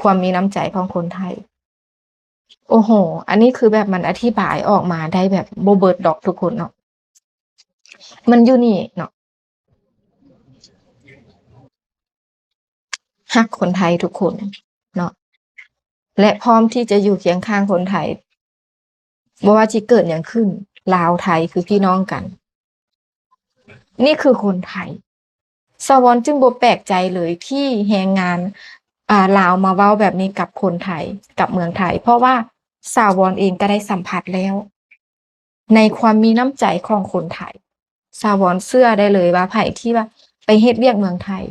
ความมีน้ำใจของคนไทย โอ้โห อันนี้คือแบบมันอธิบายออกมาได้แบบโบเบิร์ดดอกทุกคนเนาะมันอยู่นี่เนาะฮักคนไทยทุกคนเนาะและพร้อมที่จะอยู่เคียงข้างคนไทยบ่ว่าจะเกิดอย่างขึ้น ลาวไทยคือพี่น้องกัน นี่คือคนไทยสวรรค์จึงบ่แปลกใจเลยที่แรงงาน ลาวมาเว้าแบบนี้กับคนไทยกับเมืองไทย เพราะว่าสาวรเองก็ได้สัมผัสแล้ว ในความมีน้ำใจของคนไทย สาวรเชื่อได้เลยว่าไผที่ว่าไปเฮ็ดเวียกเมืองไทย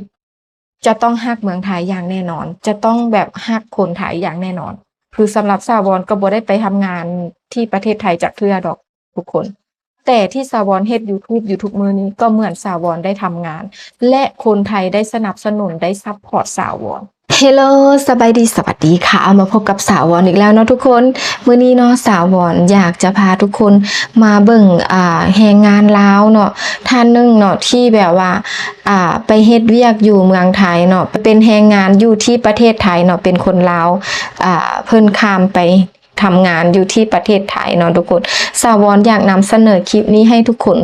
จะต้องฮักเมืองไทยอย่างแน่นอน จะต้องแบบฮักคนไทยอย่างแน่นอน คือสำหรับสาวรก็บ่ได้ไปทำงานที่ประเทศไทยจากเทื่อดอกทุกคน แต่ที่สาวรเฮ็ด YouTube อยู่ทุกมือนี้ก็เหมือนสาวรได้ทำงาน และคนไทยได้สนับสนุนได้ซัพพอร์ตสาวร เฮลโลสบายดีสวัสดีค่ะเอามาพบกับสาววอนอีกแล้วเนาะทุกคนมื้อนี้เนาะสาววอนอยากจะพาทุกคนมาเบิ่งอ่าแรงงานลาวเนาะท่านหนึงเนาะที่แบบว่าอ่าไปเฮ็ดเวียกอยู่เมืองไทยเนาะเป็นแรงงานอยู่ที่ประเทศไทยเนาะเป็นคนลาวอ่าเพิ่นข้ามไป ทำงานอยู่ที่ประเทศไทยเนาะทุกคนสาววอนอยากนำเสนอคลิปนี้ให้ทุกคน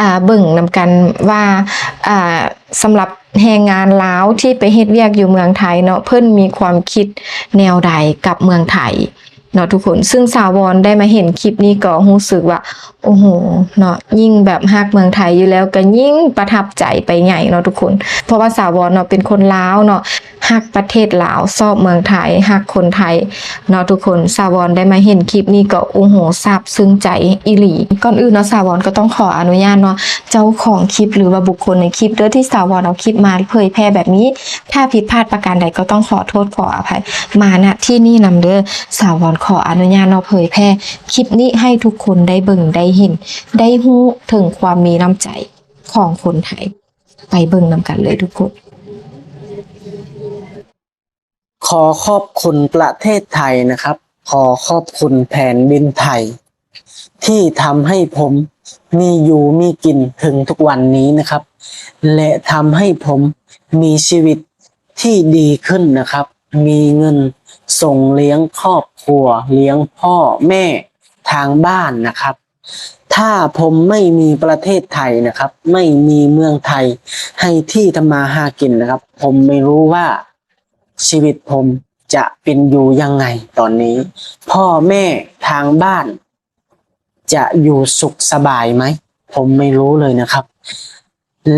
อ่าเบิ่งนำกันว่าอ่าสำหรับแรงงานลาวที่ไปเฮ็ดเวียกอยู่เมืองไทยเนาะเพิ่นมีความคิดแนวใดกับเมืองไทยเนาะทุกคนซึ่งสาวรได้มาเห็นคลิปนี้ก็รู้สึกว่า โอ้โหเนาะยิ่งแบบฮักเมืองไทยอยู่แล้วก็ยิ่งประทับใจไปใหญ่เนาะทุกคน เพราะว่าสาวรเนาะเป็นคนลาวเนาะ ฮักประเทศลาวชอบเมืองไทยฮักคนไทยเนาะทุกคนสาวรได้มาเห็นคลิปนี้ก็โอ้โหซาบซึ้งใจอีหลีก่อนอื่นเนาะสาวรก็ต้องขออนุญาตเนาะเจ้าของคลิปหรือว่าบุคคลในคลิปเด้อที่สาวรเอาคลิปมาเผยแพร่แบบนี้ ถ้าผิดพลาดประการใดก็ต้องขอโทษขออภัย มาณที่นี่นำเด้อสาวรขออนุญาตเนาะเผยแพร่คลิปนี้ให้ทุกคนได้เบิ่งได้เห็น ได้ฮู้ถึงความมีน้ำใจของคนไทย ไปเบิ่งนำกันเลยทุกคน ข อขอบคุณประเทศไทยนะครับ ขอขอบคุณแผ่นดินไทย ที่ทำให้ผมมีอยู่มีกินถึงทุกวันนี้นะครับ และทำให้ผมมีชีวิตที่ดีขึ้นนะครับ มีเงินส่งเลี้ยงครอบครัว เลี้ยงพ่อแม่ทางบ้านนะครับ ถ้าผมไม่มีประเทศไทยนะครับ ไม่มีเมืองไทยให้ที่ทำมาหากินนะครับ ผมไม่รู้ว่า ชีวิตผมจะเป็นอยู่ยังไงตอนนี้ พ่อแม่ทางบ้าน จะอยู่สุขสบายไหม ผมไม่รู้เลยนะครับ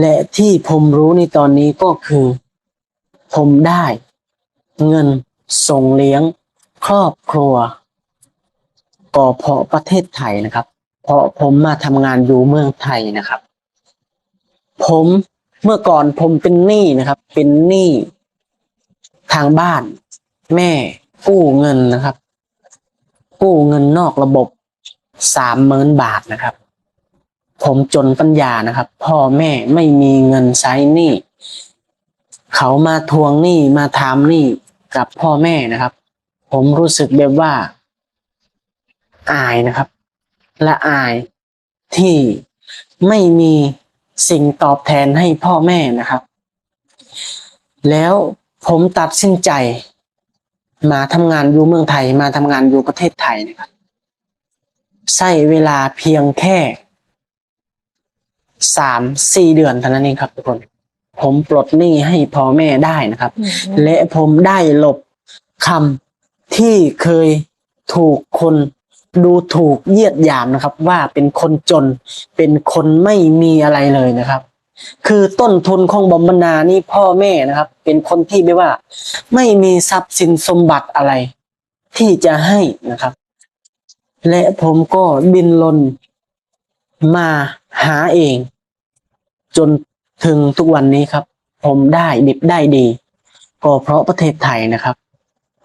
และที่ผมรู้ในตอนนี้ก็คือ ผมได้ เงินส่งเลี้ยง ครอบครัวก็เพราะประเทศไทยนะครับ เพราะผมมาทำงานอยู่เมืองไทยนะครับ ผมเมื่อก่อนผมเป็นหนี้นะครับ เป็นหนี้ ทางบ้าน แม่กู้เงินนะครับ กู้เงินนอกระบบสามหมื่นบาทนะครับ ผมจนปัญญานะครับ พ่อแม่ไม่มีเงินใช้หนี้เขามาทวงหนี้มาถามหนี้กับพ่อแม่นะครับ ผมรู้สึกแบบว่า อายนะครับ และอายที่ไม่มีสิ่งตอบแทนให้พ่อแม่นะครับ แล้ว ผมตัดสินใจ มาทำงานอยู่เมืองไทย มาทำงานอยู่ประเทศไทยนะครับใช้เวลาเพียงแค่สามสี่เดือนเท่านั้นเองครับทุกคน ผมปลดหนี้ให้พ่อแม่ได้นะครับ และผมได้หลบคำที่เคยถูกคนดูถูกเยียดหยามนะครับ ว่าเป็นคนจนเป็นคนไม่มีอะไรเลยนะครับ คือต้นทุนของบอมบรรณานี่พ่อแม่นะครับ เป็นคนที่ไม่ว่า ไม่มีทรัพย์สินสมบัติอะไร ที่จะให้นะครับ และผมก็บินลนมาหาเอง จนถึงทุกวันนี้ครับ ผมได้ดิบได้ดี ก็เพราะประเทศไทยนะครับ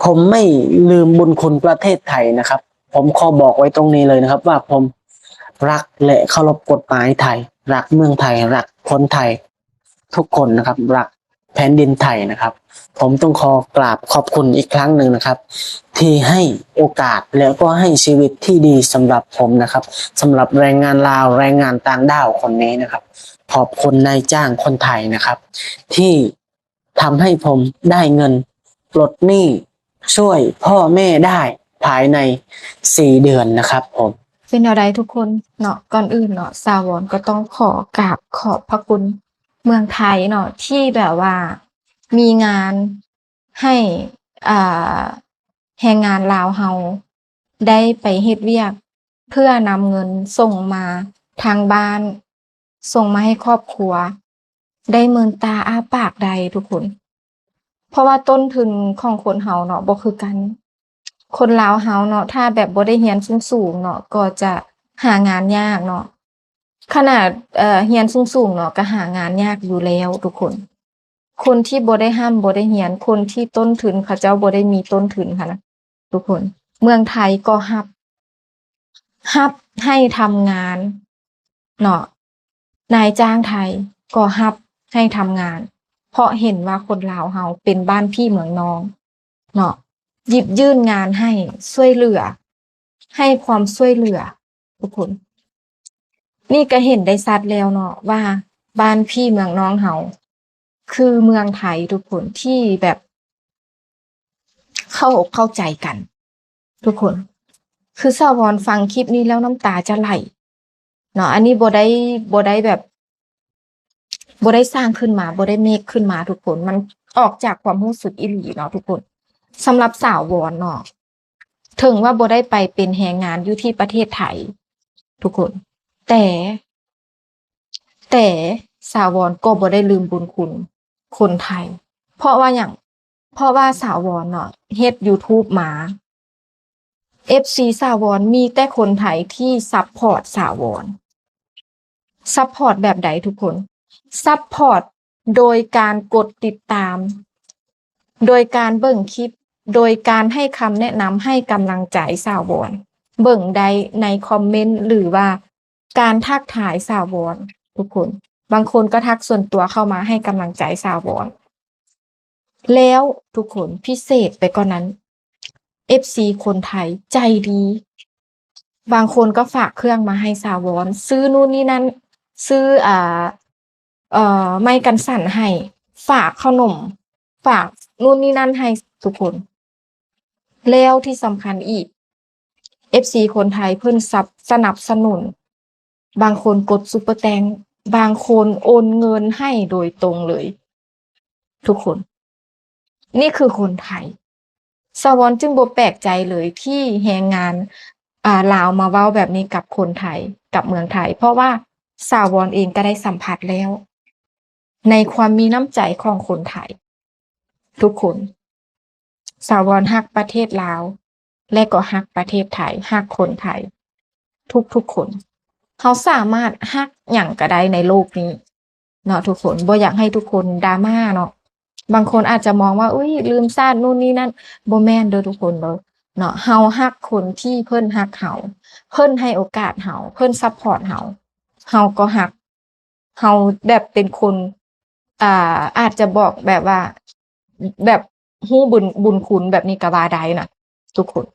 ผมไม่ลืมบุญคุณประเทศไทยนะครับ ผมขอบอกไว้ตรงนี้เลยนะครับ ว่าผมรักและเคารพกฎหมายไทย รักเมืองไทยรัก คนไทยทุกคนนะครับรักแผ่นดินไทยนะครับ ผมต้องขอกราบขอบคุณอีกครั้งหนึ่งนะครับ ที่ให้โอกาสแล้วก็ให้ชีวิตที่ดีสำหรับผมนะครับสำหรับแรงงานลาวแรงงานต่างด้าวคนนี้นะครับ ขอบคุณนายจ้างคนไทยนะครับ ที่ทำให้ผมได้เงินปลดหนี้ช่วยพ่อแม่ได้ภายในสี่เดือนนะครับผม เป็นอะไรทุกคนเนาะก่อนอื่นเนาะสาวรก็ต้องขอกราบขอบพระคุณเมืองไทยเนาะที่แบบว่ามีงานให้อ่าแรงงานลาวเฮาได้ไปเฮ็ดเวียก เพื่อนำเงินส่งมาทางบ้าน ส่งมาให้ครอบครัว ได้เมินตาอ้าปากใดทุกคน เพราะว่าต้นทุนของคนเฮาเนาะบ่คือกัน คนลาวเฮาเนาะถ้าแบบบ่ได้เรียนสูงๆเนาะก็จะหางานยากเนาะขนาดเอ่อเรียนสูงๆเนาะก็หางานยากอยู่แล้วทุกคน คนที่บ่ได้ห้ามบ่ได้เรียนคนที่ต้นทุนเขาเจ้าบ่ได้มีต้นทุนค่ะนะทุกคน เมืองไทยก็ฮับฮับให้ทำงานเนาะนายจ้างไทยก็ฮับให้ทำงาน เพราะเห็นว่าคนลาวเฮาเป็นบ้านพี่เมืองน้องเนาะ หยิบยื่นงานให้ช่วยเหลือ ให้ความช่วยเหลือ ทุกคน นี่ก็เห็นได้ชัดแล้วเนาะว่า บ้านพี่เมืองน้องเฮาคือเมืองไทยทุกคนที่แบบ เข้าอกเข้าใจกัน ทุกคน คือสาวรฟังคลิปนี้แล้วน้ำตาจะไหลเนาะอันนี้บ่ได้บ่ได้แบบบ่ได้สร้างขึ้นมาบ่ได้เมคขึ้นมาทุกคน มันออกจากความรู้สึกอิหลีเนาะทุกคน สำหรับสาววอนเนาะถึงว่าบ่ได้ไปเป็นแรงงานอยู่ที่ประเทศไทย ทุกคน แต่ แต่สาววอนก็บ่ได้ลืมบุญคุณ คนไทย เพราะว่าอย่างเพราะว่าสาววอนเนาะเฮ็ด YouTube มา FC สาววอนมีแต่คนไทยที่ซัพพอร์ตสาววอนซัพพอร์ตแบบใดทุกคนซัพพอร์ตโดยการกดติดตาม โดยการเบิ่งคลิป โดยการให้คำแนะนำให้กำลังใจสาววอนเบิ่งใดในคอมเมนต์หรือว่า การทักทายสาววอนทุกคน บางคนก็ทักส่วนตัวเข้ามาให้กำลังใจสาววอนแล้วทุกคนพิเศษไปกว่านนั้น FC คนไทยใจดี บางคนก็ฝากเครื่องมาให้สาววอนซื้อนู่นนี่นั่นซื้ออ่าเอ่อไม่กันสั่นให้ ฝากขนม ฝากนู่นนี่นั่นให้ทุกคน แล้วที่สำคัญอีก FC คนไทยเพิ่นซับสนับสนุน บางคนกดซุปเปอร์แตง บางคนโอนเงินให้โดยตรงเลย ทุกคน นี่คือคนไทย สวอนจึงบ่แปลกใจเลยที่แรงงานอ่าลาวมาเว้าแบบนี้กับคนไทยกับเมืองไทย เพราะว่าสาวอนเองก็ได้สัมผัสแล้ว ในความมีน้ำใจของคนไทย ทุกคน สาวรฮักประเทศลาว และก็ฮักประเทศไทยฮักคนไทย ทุกๆคน เขาสามารถฮักอย่างก็ไดในโลกนี้เนาะทุกคนบ่อยากให้ทุกคนดราม่าเนาะบางคนอาจจะมองว่าอุ้ยลืมชาตินู่นนี่นั่นบ่แม่นเด้อทุกคนเด้อเนาะเฮาฮักคนที่เพิ่นฮักเฮาเพิ่นให้โอกาสเฮาเพิ่นซัพพอร์ตเฮาเฮาก็ฮักเฮาแบบเป็นคน อ่าอาจจะบอกแบบว่า แบบ ฮู้บุญบุญคุณแบบนี้ก็ว่าได้นะทุกคน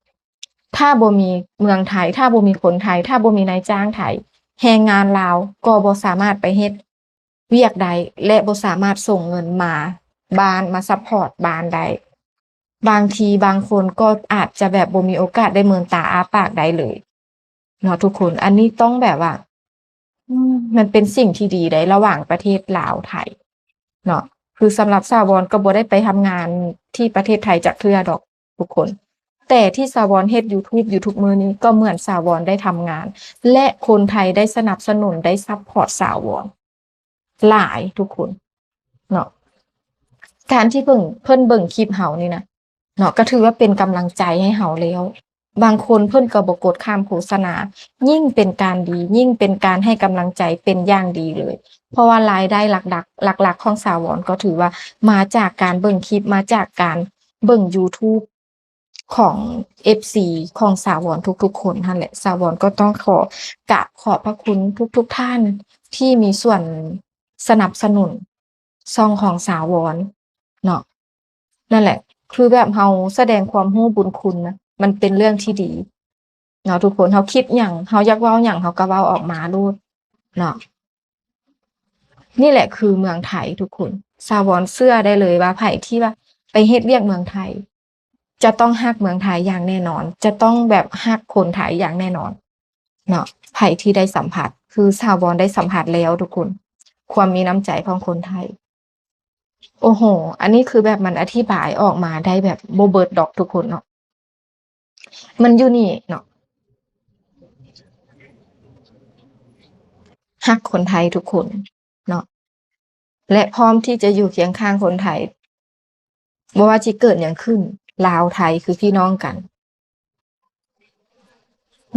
ถ้าบ่มีเมืองไทย ถ้าบ่มีคนไทย ถ้าบ่มีนายจ้างไทยแรงงานลาวก็บ่สามารถไปเฮ็ดเวียกใด และบ่สามารถส่งเงินมาบ้านมาซัพพอร์ตบ้านได้บางทีบางคนก็อาจจะแบบบ่มีโอกาสได้เมินตาอาปากได้เลยเนาะทุกคน อันนี้ต้องแบบว่ามมันเป็นสิ่งที่ดีได้ระหว่างประเทศลาวไทยเนาะ คือสำหรับสาวรก็บ่ได้ไปทำงานที่ประเทศไทยจากเทือดอกทุกคน แต่ที่สาวรเฮ็ด YouTube อยู่ทุกมือนี้ก็เหมือนสาวรได้ทำงาน และคนไทยได้สนับสนุนได้ซัพพอร์ตสาวรหลายทุกคนเนาะการที่เบิ่งเพิ่นเบิ่งคลิปเฮานี่นะเนาะก็ถือว่าเป็นกำลังใจให้เฮาแล้ว บางคนเพิ่นก็บ่กกดข้ามโฆษณา ยิ่งเป็นการดี ยิ่งเป็นการให้กำลังใจเป็นอย่างดีเลย เพราะว่ารายได้หลักๆ หลัก ๆ ของสาวรก็ถือว่ามาจากการเบิ่งคลิปมาจากการเบิ่ง YouTube ของ FC ของสาวรทุกๆ คนนั่นแหละสาวรก็ต้องขอกราบขอบพระคุณทุก ๆ ท่านที่มีส่วนสนับสนุนซองของสาวรเนาะนั่นแหละ คือแบบเฮาแสดงความรู้บุญคุณนะ มันเป็นเรื่องที่ดีเนาะทุกคนเฮาคิดหยังเฮาอยากเว้าหยังเฮาก็เว้าออกมาโลดเนาะนี่แหละคือเมืองไทยทุกคนสาวรเสื้อได้เลยว่าไผ่ที่ว่า ไปเฮ็ดเวียกเมืองไทย จะต้องฮักเมืองไทยอย่างแน่นอน จะต้องแบบฮักคนไทยอย่างแน่นอนเนาะไผ่ที่ได้สัมผัส คือสาวบอลได้สัมผัสแล้วทุกคน ความมีน้ำใจของคนไทย โอ้โห อันนี้คือแบบมันอธิบายออกมาได้แบบโบเบิร์ดดอกทุกคนเนาะ มันอยู่นี่เนาะฮักคนไทยทุกคนเนาะและพร้อมที่จะอยู่เคียงข้างคนไทยบ่ว่าจะเกิดอย่างขึ้น ลาวไทยคือพี่น้องกัน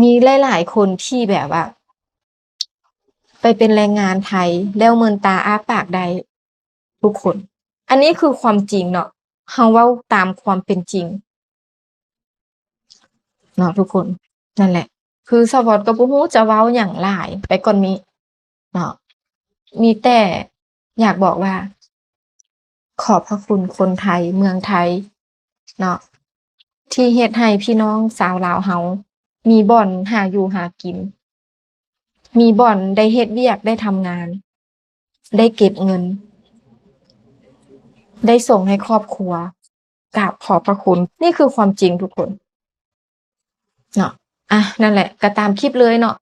มีหลาย ๆ คนที่แบบว่า ไปเป็นแรงงานไทย แล้วเมินตาอ้าปากได้ทุกคน อันนี้คือความจริงเนาะเฮาเว้าตามความเป็นจริง เนาะทุกคนนั่นแหละ คือสวอตก็บ่ฮู้จะเว้าหยังหลาย ไปก่อนมีเนาะมีแต่อยากบอกว่า ขอบพระคุณคนไทยเมืองไทย เนาะที่เฮ็ดให้พี่น้องชาวลาวเฮา มีบ่อนหาอยู่หากิน มีบ่อนได้เฮ็ดเวียกได้ทำงาน ได้เก็บเงิน ได้ส่งให้ครอบครัวกราบขอบพระคุณ นี่คือความจริงทุกคน เนาะอะนั่นแหละก็ตามคลิปเลยเนาะ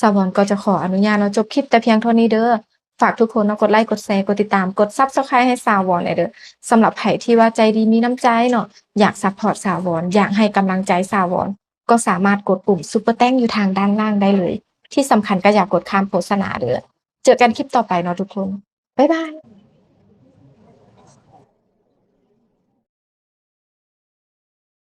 สาวอนก็จะขออนุญาตเนาะจบคลิปแต่เพียงเท่านี้เด้อฝากทุกคนเนาะกดไลค์กดแชร์กดติดตามกด Subscribe ให้สาวอนหน่อยเด้อสำหรับไผที่ว่าใจดีมีน้ำใจเนาะอยากซัพพอร์ตสาวอนอยากให้กำลังใจสาวอนก็สามารถกดปุ่มซุปเปอร์แต้งอยู่ทางด้านล่างได้เลย ที่สำคัญก็อย่ากกดข้ามโฆษณาเด้อเจอกันคลิปต่อไปเนาะทุกคนบ๊ายบาย